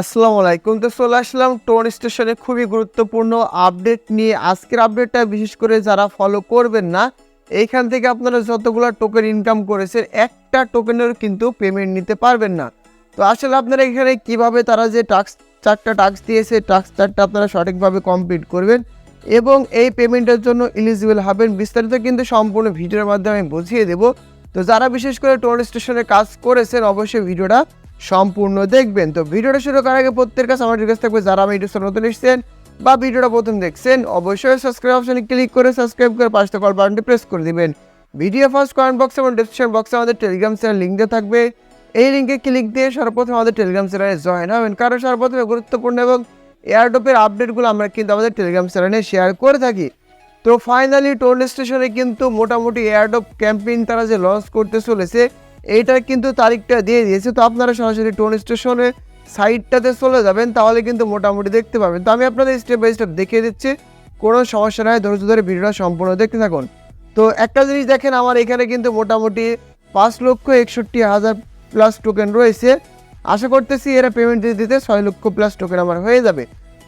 আসসালামু আলাইকুম। তো চলে আসলাম টোন স্টেশনে খুবই গুরুত্বপূর্ণ আপডেট নিয়ে। আজকের আপডেটটা বিশেষ করে যারা ফলো করবেন না, এইখান থেকে আপনারা যতগুলো টোকেন ইনকাম করেছেন, একটা টোকেনের কিন্তু পেমেন্ট নিতে পারবেন না। তো আসলে আপনারা এখানে কীভাবে তারা যে টাস্ক চারটা টাস্ক দিয়েছে টাস্ক চারটা আপনারা সঠিকভাবে কমপ্লিট করবেন এবং এই পেমেন্টের জন্য এলিজিবল হবেন, বিস্তারিত কিন্তু সম্পূর্ণ ভিডিওর মাধ্যমে আমি বুঝিয়ে দেবো। তো যারা বিশেষ করে টোন স্টেশনে কাজ করেছেন, অবশ্যই ভিডিওটা সম্পূর্ণ দেখবেন। তো ভিডিওটা শুরু করার আগে প্রত্যেকের কাছে আমার রিকোয়েস্ট থাকবে, যারা আমি ইউটিউব নতুন এসেছেন বা ভিডিওটা প্রথম দেখছেন, অবশ্যই সাবস্ক্রাইব অপশনে ক্লিক করে সাবস্ক্রাইব করে পাশে কল বাটনটি প্রেস করে দিবেন। ভিডিও ফার্স্ট কমেন্ট বক্স এবং ডিসক্রিপশন বক্সে আমাদের টেলিগ্রাম চ্যানেল লিঙ্ক দেওয়া থাকবে। এই লিঙ্কে ক্লিক দিয়ে সর্বপ্রথম আমাদের টেলিগ্রাম চ্যানেলে জয়েন হবেন। কারণ সর্বপ্রথমে গুরুত্বপূর্ণ এবং এয়ারডোপের আপডেটগুলো আমরা কিন্তু আমাদের টেলিগ্রাম চ্যানেলে শেয়ার করে থাকি। তো ফাইনালি টোল স্টেশনে কিন্তু মোটামুটি এয়ারডোপ ক্যাম্পেইন তারা যে লঞ্চ করতে চলেছে এইটার কিন্তু তারিখটা দিয়ে দিয়েছে। তো আপনারা সরাসরি টোল স্টেশনে সাইডটাতে চলে যাবেন, তাহলে কিন্তু মোটামুটি দেখতে পাবেন। তো আমি আপনাদের স্টেপ বাই স্টেপ দেখিয়ে দিচ্ছি, কোনো সমস্যা নয় ধৈর্য ধরে ভিডিওটা সম্পূর্ণ দেখতে থাকুন। তো একটা জিনিস দেখেন, আমার এখানে কিন্তু মোটামুটি পাঁচ লক্ষ একষট্টি হাজার প্লাস টোকেন রয়েছে। আশা করতেছি এরা পেমেন্ট দিতে দিতে ছয় লক্ষ প্লাস টোকেন আমার হয়ে যাবে।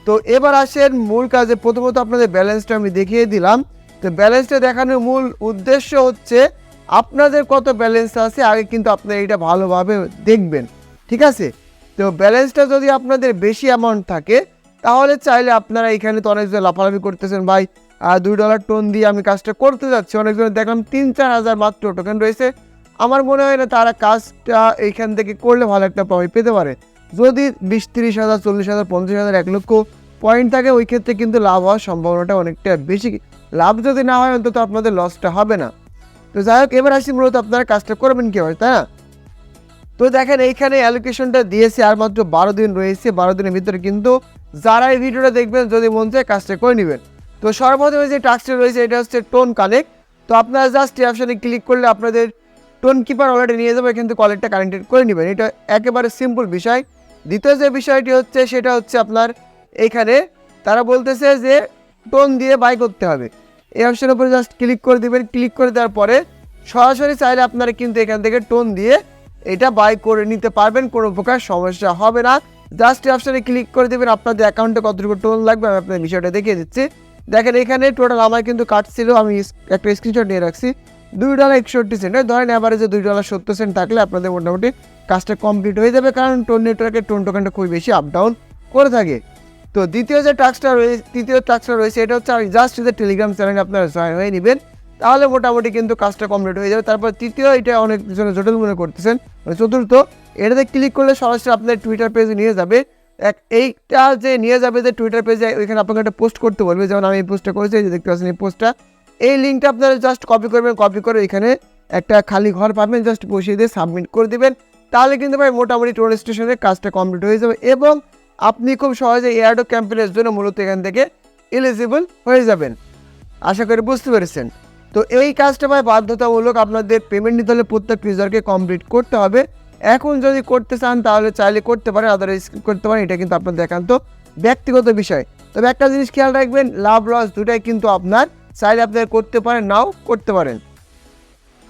তো এবার আসেন মূল কাজে। প্রথমত আপনাদের ব্যালেন্সটা আমি দেখিয়ে দিলাম। তো ব্যালেন্সটা দেখানোর মূল উদ্দেশ্য হচ্ছে আপনাদের কত ব্যালেন্স আছে, আগে কিন্তু আপনারা এটা ভালোভাবে দেখবেন, ঠিক আছে? তো ব্যালেন্সটা যদি আপনাদের বেশি অ্যামাউন্ট থাকে, তাহলে চাইলে আপনারা এখানে তো অনেকজন লাফালাফি করতেছেন, ভাই আর দুই ডলার টোন দিয়ে আমি কাজটা করতে যাচ্ছি। অনেকজন দেখলাম তিন চার হাজার মাত্র টোকেন রয়েছে। আমার মনে হয় না তারা কাজটা এইখান থেকে করলে ভালো একটা প্রভাব পেতে পারে। যদি বিশ তিরিশ হাজার, চল্লিশ হাজার, পঞ্চাশ হাজার, এক লক্ষ পয়েন্ট থাকে, ওই ক্ষেত্রে কিন্তু লাভ হওয়ার সম্ভাবনাটা অনেকটা বেশি। লাভ যদি না হয়, অন্তত আপনাদের লসটা হবে না। তো যাই হোক এবার আসি মূলত আপনারা কাজটা করবেন কীভাবে, তাই না? তো দেখেন, এইখানে অ্যালোকেশনটা দিয়েছে আর মাত্র বারো দিন রয়েছে, বারো দিনের ভিতরে কিন্তু যারা এই ভিডিওটা দেখবেন, যদি মন চায় কাজটা করে নেবেন। তো সর্বপ্রথমে যে টাস্কটা রয়েছে, এটা হচ্ছে টোন কানেক্ট তো আপনারা জাস্ট এই অপশানে ক্লিক করলে আপনাদের টোন কিপার অলরেডি নিয়ে যাবে, কিন্তু কলেরটা কানেক্টেড করে নেবেন। এটা একেবারে সিম্পল বিষয়। দ্বিতীয় যে বিষয়টি হচ্ছে, সেটা হচ্ছে আপনার, এখানে তারা বলতেছে যে টোন দিয়ে বাই করতে হবে। এই অপশনের উপরে জাস্ট ক্লিক করে দিবেন। ক্লিক করে দেওয়ার পরে সরাসরি চাইলে আপনারা কিন্তু এখান থেকে টোন দিয়ে এটা বাই করে নিতে পারবেন, কোনো প্রকার সমস্যা হবে না। জাস্ট এই অপশনে ক্লিক করে দেবেন, আপনাদের অ্যাকাউন্টে কতটুকু টোন লাগবে, আমি আপনাদের বিষয়টা দেখিয়ে দিচ্ছি। দেখেন, এখানে টোটাল আমার কিন্তু কাটছিল, আমি একটা স্ক্রিনশট নিয়ে রাখছি। দুই ডলার একষট্টি সেন্ট ধরেন অ্যাভারেজে দুই ডলার সত্তর সেন্ট থাকলে আপনাদের মোটামুটি কাজটা কমপ্লিট হয়ে যাবে, কারণ টোন নেটওয়ার্কের টোন টোকেনটা খুবই বেশি আপ ডাউন করে থাকে। তো দ্বিতীয় যে টাস্কটা রয়েছে তৃতীয় টাস্কটা রয়েছে, এটা হচ্ছে জাস্ট যে টেলিগ্রাম চ্যানেলে আপনারা জয়েন হয়ে নেবেন, তাহলে মোটামুটি কিন্তু কাজটা কমপ্লিট হয়ে যাবে। তারপর তৃতীয়, এটা অনেক জনে জটিল মনে করতেছেন মানে চতুর্থ, এটাতে ক্লিক করলে সরাসরি আপনার টুইটার পেজে নিয়ে যাবে। এক এইটা যে নিয়ে যাবে যে টুইটার পেজে ওইখানে আপনাকে একটা পোস্ট করতে বলবে, যেমন আমি এই পোস্টটা করেছি, এই যে দেখতে পাচ্ছেন এই পোস্টটা এই লিঙ্কটা আপনারা জাস্ট কপি করবেন কপি করে এখানে একটা খালি ঘর পাবেন জাস্ট বসিয়ে দিয়ে সাবমিট করে দিবেন। তাহলে কিন্তু ভাই মোটামুটি টোল স্টেশনের কাজটা কমপ্লিট হয়ে যাবে এবং আপনি খুব সহজে এয়ারডো ক্যাম্পেনের জন্য মূলত এখান থেকে এলিজিবল হয়ে যাবেন। আশা করি বুঝতে পেরেছেন। তো এই কাজটা ভাই বাধ্যতামূলক আপনাদের পেমেন্ট নিতে হলে প্রত্যেক ইউজারকে কমপ্লিট করতে হবে। এখন যদি করতে চান তাহলে চাইলে করতে পারেন আদারওয়াইজ করতে পারেন, এটা কিন্তু আপনাদের একান্ত ব্যক্তিগত বিষয়। তবে একটা জিনিস খেয়াল রাখবেন লাভ লস দুটাই কিন্তু আপনার, চাইলে আপনার করতে পারেন, নাও করতে পারেন।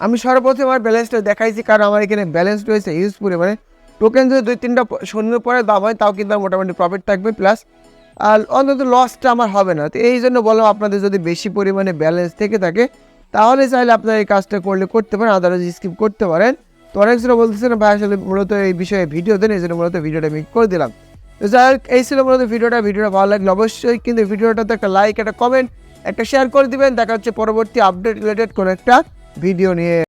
আমি সর্বপ্রথম আমার ব্যালেন্সটা দেখাইছি, কারণ আমার এখানে ব্যালেন্স রয়েছে ইউজ পরিমাণে। টোকেন যদি দুই, তিনটা শূন্যের পরে দাম হয়, তাও কিন্তু মোটামুটি প্রফিট থাকবে প্লাস আর অন্তত লসটা আমার হবে না। তো এই জন্য বললাম আপনাদের যদি বেশি পরিমাণে ব্যালেন্স থেকে থাকে, তাহলে চাইলে আপনারা এই কাজটা করলে করতে পারেন আদারওয়াইজ স্কিপ করতে পারেন। তো অনেক ছিল বলতেছেন, ভাই, আসলে মূলত এই বিষয়ে ভিডিও দেন, এই জন্য মূলত ভিডিওটা আমি করে দিলাম। তো যাই হোক, এই ছিল মূলত ভিডিওটা ভিডিওটা ভালো লাগলে অবশ্যই কিন্তু ভিডিওটাতে একটা লাইক একটা কমেন্ট একটা শেয়ার করে দিবেন। দেখা হচ্ছে পরবর্তী আপডেট রিলেটেড কোনো একটা ভিডিও নিয়ে।